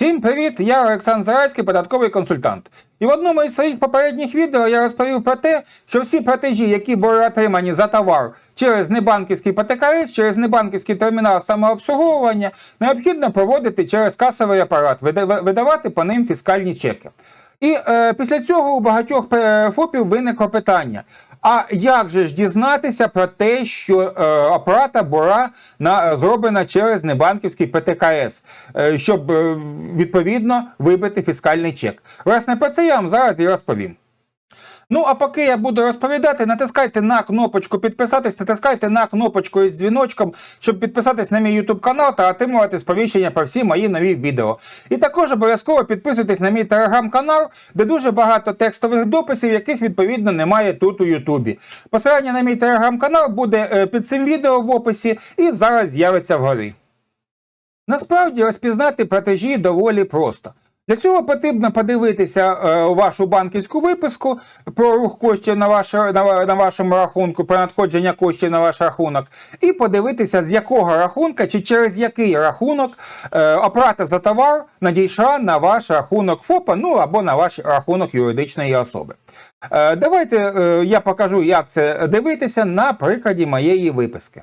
Всім привіт! Я Олександр Зарайський, податковий консультант. І в одному із своїх попередніх відео я розповів про те, що всі платежі, які були отримані за товар через небанківський ПТКС, через небанківський термінал самообслуговування, необхідно проводити через касовий апарат, видавати по ним фіскальні чеки. І е, після цього у багатьох е, ФОПів виникло питання: а як же ж дізнатися про те, що е, оплата була на, зроблена через небанківський ПТКС, е, щоб е, відповідно вибити фіскальний чек? Власне, про це я вам зараз і розповім. Ну, а поки я буду розповідати, натискайте на кнопочку підписатись, натискайте на кнопочку із дзвіночком, щоб підписатись на мій YouTube канал та отримувати сповіщення про всі мої нові відео. І також обов'язково підписуйтесь на мій телеграм-канал, де дуже багато текстових дописів, яких відповідно немає тут у Ютубі. Посилання на мій телеграм-канал буде е, під цим відео в описі і зараз з'явиться вгорі. Насправді розпізнати платежі доволі просто. Для цього потрібно подивитися е, вашу банківську виписку про рух коштів на, ваше, на, на вашому рахунку, про надходження коштів на ваш рахунок, і подивитися, з якого рахунка чи через який рахунок е, оплата за товар надійшла на ваш рахунок ФОПа, ну або на ваш рахунок юридичної особи. Е, давайте я покажу, як це дивитися на прикладі моєї виписки.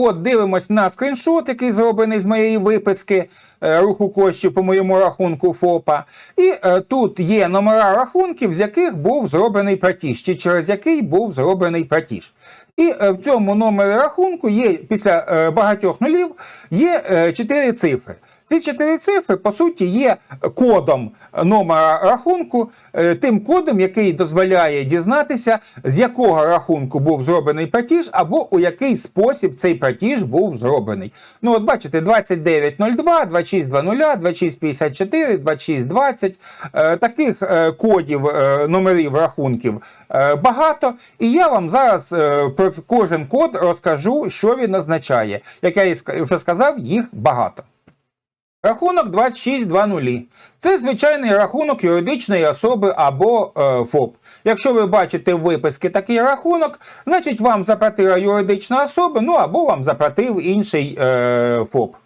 От дивимось на скріншот, який зроблений з моєї виписки е, руху коштів по моєму рахунку ФОПа. І е, тут є номера рахунків, з яких був зроблений платіж, чи через який був зроблений платіж. І е, в цьому номері рахунку є після е, багатьох нулів є е, чотири цифри. Ці чотири цифри, по суті, є кодом номера рахунку, е, тим кодом, який дозволяє дізнатися, з якого рахунку був зроблений платіж, або у який спосіб цей платіж був зроблений. Ну, от бачите, 2902, 2620, 2654, 2620. е, Таких е, кодів, е, номерів рахунків багато. І я вам зараз про кожен код розкажу, що він означає. Як я вже сказав, їх багато. Рахунок 2620. Це звичайний рахунок юридичної особи або е, ФОП. Якщо ви бачите в виписки такий рахунок, значить вам заплатила юридична особа, ну або вам заплатив інший е, ФОП.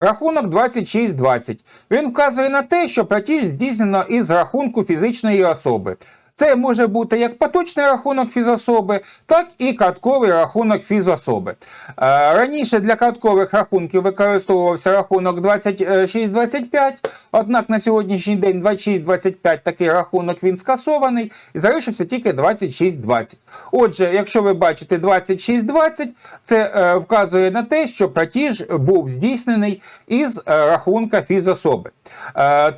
Рахунок 2620. Він вказує на те, що платіж здійснено із рахунку фізичної особи. Це може бути як поточний рахунок фізособи, так і картковий рахунок фізособи. Е, Раніше для карткових рахунків використовувався рахунок 2625, однак на сьогоднішній день 2625 такий рахунок він скасований і залишився тільки 2620. Отже, якщо ви бачите 2620, це е, вказує на те, що платіж був здійснений із е, рахунка фізособи.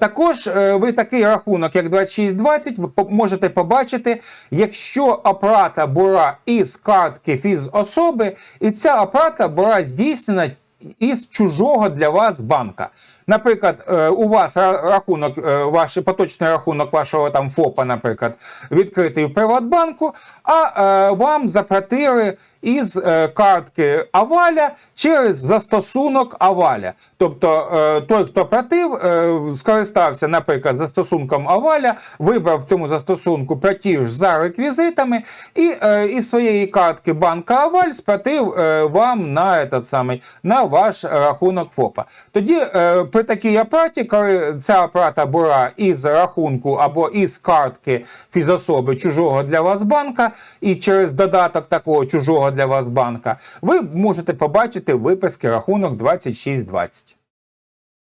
Також ви такий рахунок, як 2620, ви по- можете побачити, якщо оплата була із картки фізособи, і ця оплата була здійснена із чужого для вас банка. Наприклад, е, у вас рахунок, е, ваш поточний рахунок вашого там ФОПа, наприклад, відкритий в Приватбанку, а е, вам заплатили із картки Аваля через застосунок Аваля. Тобто той, хто платив, скористався, наприклад, застосунком Аваля, вибрав в цьому застосунку платіж за реквізитами і із своєї картки банка Аваль сплатив вам на, этот самий, на ваш рахунок ФОПа. Тоді е, при такій оплаті, коли ця оплата була із рахунку або із картки фізособи чужого для вас банка, і через додаток такого чужого для вас банка, ви можете побачити виписки рахунок 2620.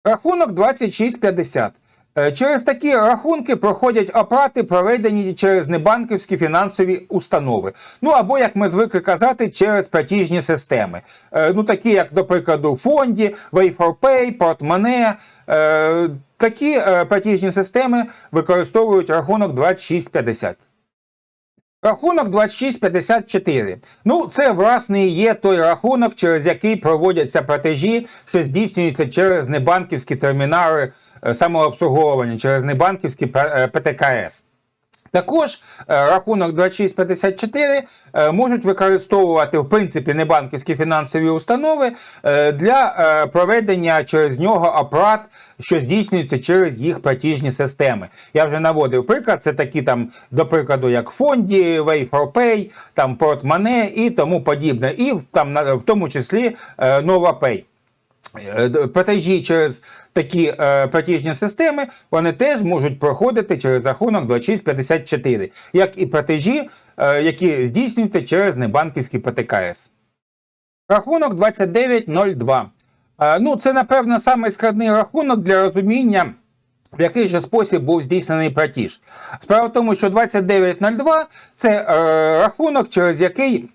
Рахунок 2650. Е, Через такі рахунки проходять оплати, проведені через небанківські фінансові установи. Ну або, як ми звикли казати, через платіжні системи. Е, Ну, такі, як, до прикладу, Фонді, Way4Pay, Portmonee. Е, Такі платіжні системи використовують рахунок 2650. Рахунок 2654. Ну, це, власне, і є той рахунок, через який проводяться платежі, що здійснюються через небанківські термінали самообслуговування, через небанківські е, ПТКС. Також е, рахунок 2654 е, можуть використовувати в принципі небанківські фінансові установи е, для е, проведення через нього оплат, що здійснюється через їх платіжні системи. Я вже наводив приклад, це такі там, до прикладу, як Фонді, Way4Pay, там Portmonee і тому подібне, і там в тому числі е, NovaPay. Е, платежі через такі е, платіжні системи, вони теж можуть проходити через рахунок 2654, як і платежі, е, які здійснюються через небанківський ПТКС. Рахунок 2902. Е, Ну, це, напевно, самий складний рахунок для розуміння, в який же спосіб був здійснений платіж. Справа в тому, що 2902 це е, рахунок, через який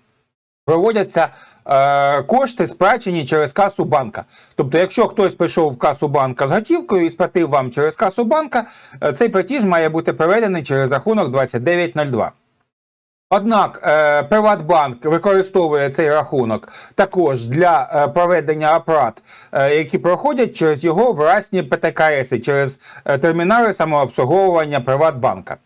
проводяться е, кошти, сплачені через касу банка. Тобто, якщо хтось прийшов в касу банка з готівкою і сплатив вам через касу банка, е, цей платіж має бути проведений через рахунок 2902. Однак е, Приватбанк використовує цей рахунок також для е, проведення оплат, е, які проходять через його власні ПТКС, через е, термінали самообслуговування Приватбанка.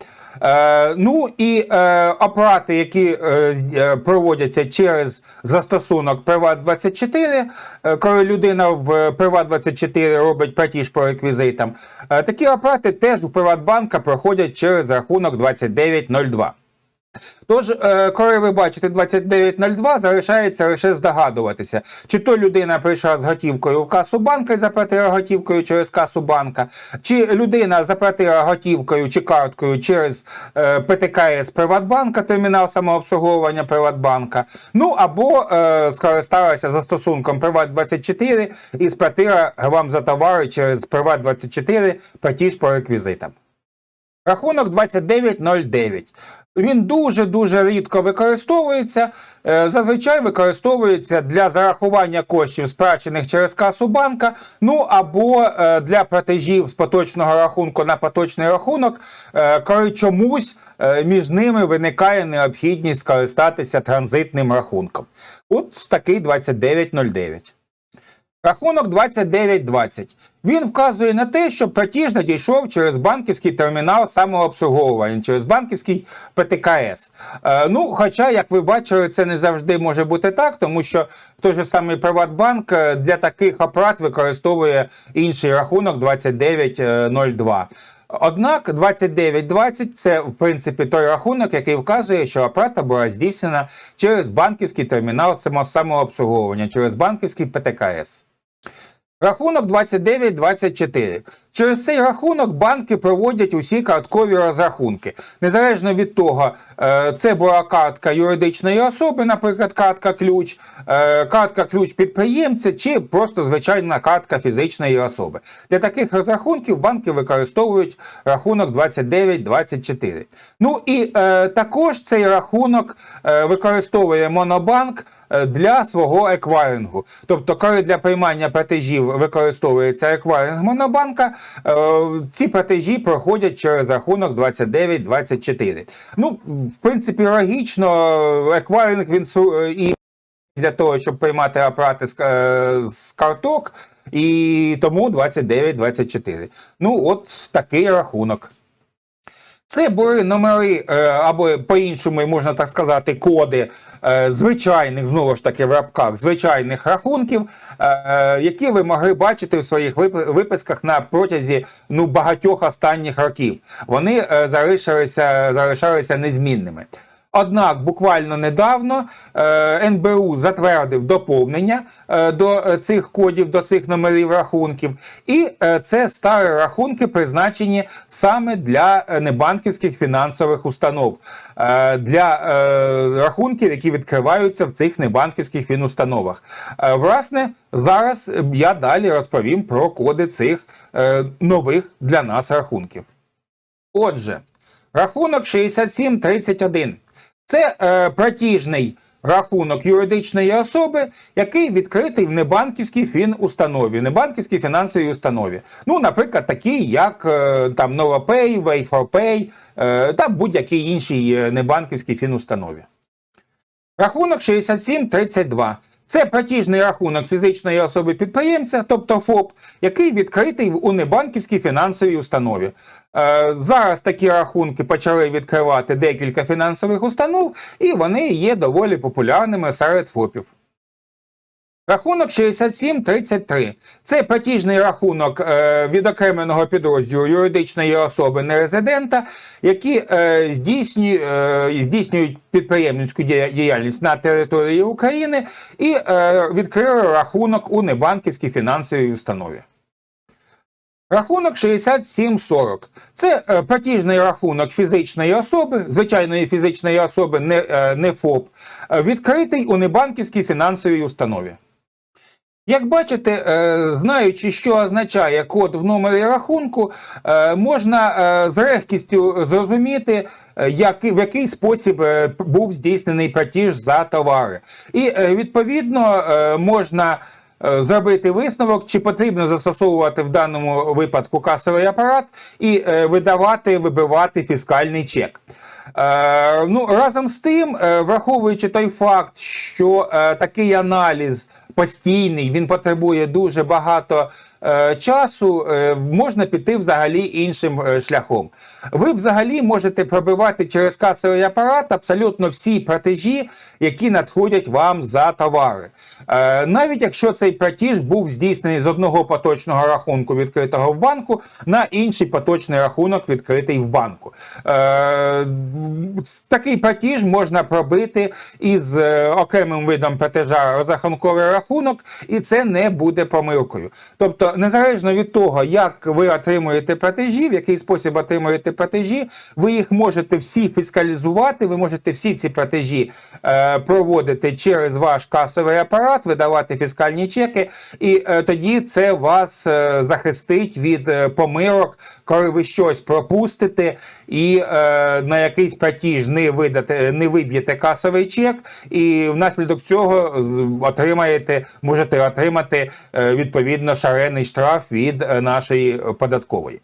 Е, ну і е, оплати, які е, проводяться через застосунок Приват24, е, коли людина в Приват24 робить платіж по реквізитам, такі апарати теж у Приватбанка проходять через рахунок 2902. Тож, е, коли ви бачите 2902, залишається лише здогадуватися, чи то людина прийшла з готівкою в касу банка і заплатила готівкою через касу банка, чи людина заплатила готівкою чи карткою через е, ПТКС Приватбанка, термінал самообслуговування Приватбанка, ну або е, скористалася застосунком Приват24 і сплатила вам за товари через Приват24 платіж по реквізитам. Рахунок 2909. Він дуже-дуже рідко використовується. Е, Зазвичай використовується для зарахування коштів, сплачених через касу банка, ну або е, для платежів з поточного рахунку на поточний рахунок, е, коли чомусь між ними виникає необхідність скористатися транзитним рахунком. От такий 2909. Рахунок 2920. Він вказує на те, що платіж надійшов через банківський термінал самообслуговування, через банківський ПТКС. Е, ну, хоча, як ви бачили, це не завжди може бути так, тому що той же самий Приватбанк е, для таких оплат використовує інший рахунок 2902. Однак 2920 це в принципі той рахунок, який вказує, що оплата була здійснена через банківський термінал самообслуговування, через банківський ПТКС. Рахунок 2924. Через цей рахунок банки проводять усі карткові розрахунки. Незалежно від того, е, це була картка юридичної особи, наприклад, картка ключ, е, картка ключ підприємця чи просто звичайна картка фізичної особи. Для таких розрахунків банки використовують рахунок 2924. Ну і е, також цей рахунок використовує Монобанк для свого еквайрингу. Тобто, коли для приймання платежів використовується еквайринг Монобанка, е, ці платежі проходять через рахунок 2924. Ну, в принципі, логічно, еквайринг він е, і для того, щоб приймати оплати з, е, карток, і тому 29-24. Ну, от такий рахунок. Це були номери, е, або по-іншому можна так сказати, коди е, звичайних, знову ж таки, в рабках, звичайних рахунків, е, які ви могли бачити в своїх вип- виписках на протязі ну, багатьох останніх років. Вони залишилися, залишалися незмінними. Однак буквально недавно е, НБУ затвердив доповнення е, до цих кодів, до цих номерів рахунків, і е, це старі рахунки, призначені саме для небанківських фінансових установ, для рахунків, які відкриваються в цих небанківських фінустановах. Власне, зараз я далі розповім про коди цих нових для нас рахунків. Отже, рахунок 6731. Це е, платіжний рахунок юридичної особи, який відкритий в небанківській фінустанові, небанківській фінансовій установі. Ну, наприклад, такі, як е, там NovaPay, Way4Pay е, та будь-якій іншій е, небанківській фінустанові. Рахунок 6732. Це платіжний рахунок фізичної особи підприємця, тобто ФОП, який відкритий у небанківській фінансовій установі. Е, зараз такі рахунки почали відкривати декілька фінансових установ, і вони є доволі популярними серед ФОПів. Рахунок 6733. Це платіжний рахунок е, відокремленого підрозділу юридичної особи нерезидента, які е, здійснюють, е, здійснюють підприємницьку діяльність на території України і е, відкрили рахунок у небанківській фінансовій установі. Рахунок 6740. Це е, платіжний рахунок фізичної особи, звичайної фізичної особи, не, е, не ФОП, е, відкритий у небанківській фінансовій установі. Як бачите, е, знаючи, що означає код в номері рахунку, е, можна е, з легкістю зрозуміти, в який спосіб був здійснений платіж за товари. І відповідно можна зробити висновок, чи потрібно застосовувати в даному випадку касовий апарат і видавати, вибивати фіскальний чек. Ну, разом з тим, враховуючи той факт, що такий аналіз постійний, він потребує дуже багато е, часу, е, можна піти взагалі іншим е, шляхом. Ви взагалі можете пробивати через касовий апарат абсолютно всі платежі, які надходять вам за товари. Е, навіть якщо цей платіж був здійснений з одного поточного рахунку, відкритого в банку, на інший поточний рахунок, відкритий в банку. Е, такий платіж можна пробити із е, окремим видом платежа розрахунковий рахунок, і це не буде помилкою. Тобто, незалежно від того, як ви отримуєте платежі, в який спосіб отримуєте платежі, ви їх можете всі фіскалізувати, ви можете всі ці платежі е, проводити через ваш касовий апарат, видавати фіскальні чеки, і е, тоді це вас е, захистить від е, помилок, коли ви щось пропустите і е, на якийсь платіж не видате, не виб'єте касовий чек, і внаслідок цього е, можете отримати е, відповідно шарений штраф від е, нашої податкової.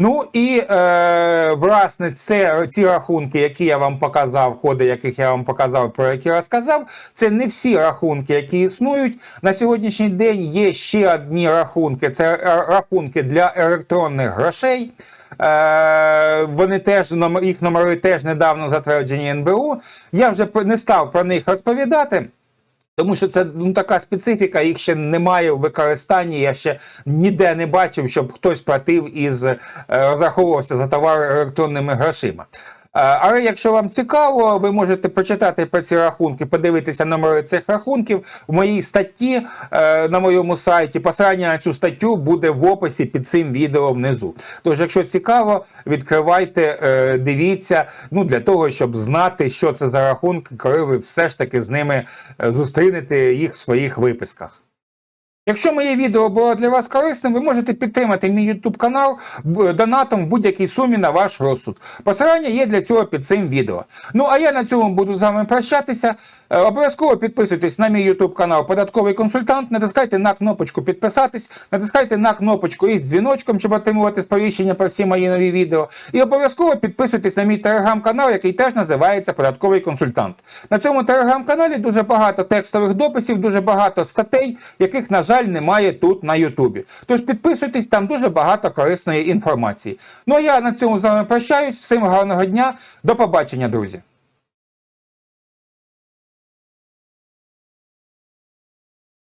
Ну і е, власне це ці рахунки, які я вам показав, коди, яких я вам показав, про які розказав. Це не всі рахунки, які існують на сьогоднішній день. Є ще одні рахунки. Це е, рахунки для електронних грошей. Вони теж їх номери теж недавно затверджені НБУ. Я вже не став про них розповідати. Тому що це ну, така специфіка, їх ще немає в використанні. Я ще ніде не бачив, щоб хтось платив із е, розраховувався за товар електронними грошима. Але якщо вам цікаво, ви можете почитати про ці рахунки, подивитися номери цих рахунків в моїй статті е, на моєму сайті. Посилання на цю статтю буде в описі під цим відео внизу. Тож, якщо цікаво, відкривайте, е, дивіться, ну для того, щоб знати, що це за рахунки, коли ви все ж таки з ними е, зустрінете їх в своїх виписках. Якщо моє відео було для вас корисним, ви можете підтримати мій YouTube канал донатом в будь-якій сумі на ваш розсуд. Посилання є для цього під цим відео. Ну а я на цьому буду з вами прощатися. Е, Обов'язково підписуйтесь на мій YouTube канал Податковий консультант. Натискайте на кнопочку підписатись, натискайте на кнопочку із дзвіночком, щоб отримувати сповіщення про всі мої нові відео. І обов'язково підписуйтесь на мій телеграм-канал, який теж називається Податковий консультант. На цьому телеграм-каналі дуже багато текстових дописів, дуже багато статей, яких, на жаль, немає тут на Ютубі. Тож підписуйтесь, там дуже багато корисної інформації. Ну а я на цьому з вами прощаюсь. Всім гарного дня. До побачення, друзі.